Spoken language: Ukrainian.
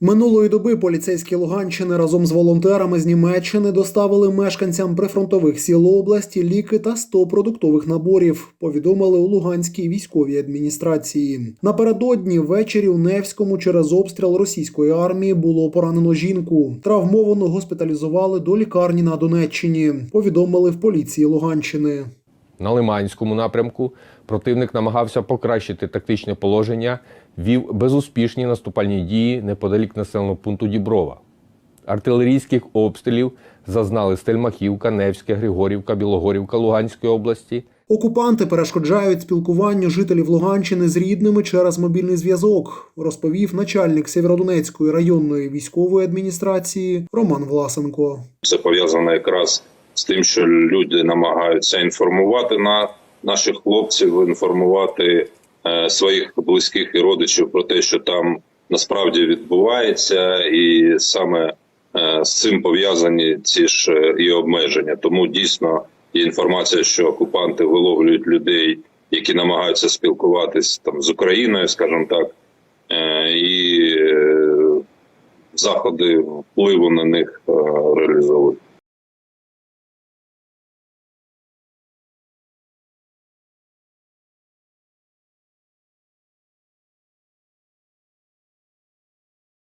Минулої доби поліцейські Луганщини разом з волонтерами з Німеччини доставили мешканцям прифронтових сіл області ліки та 100 продуктових наборів. Повідомили у Луганській військовій адміністрації. Напередодні ввечері у Невському через обстріл російської армії було поранено жінку. Травмовану госпіталізували до лікарні на Донеччині. Повідомили в поліції Луганщини. На Лиманському напрямку противник намагався покращити тактичне положення, вів безуспішні наступальні дії неподалік населеного пункту Діброва. Артилерійських обстрілів зазнали Стельмахівка, Невське, Григорівка, Білогорівка Луганської області. Окупанти перешкоджають спілкуванню жителів Луганщини з рідними через мобільний зв'язок, розповів начальник Сєвєродонецької районної військової адміністрації Роман Власенко. Це пов'язано якраз з тим, що люди намагаються інформувати на наших хлопців, інформувати своїх близьких і родичів про те, що там насправді відбувається, і саме е, з цим пов'язані ці ж е, і обмеження. Тому дійсно є інформація, що окупанти виловлюють людей, які намагаються спілкуватись там з Україною, скажімо так, е, і е, заходи впливу на них е, реалізовують.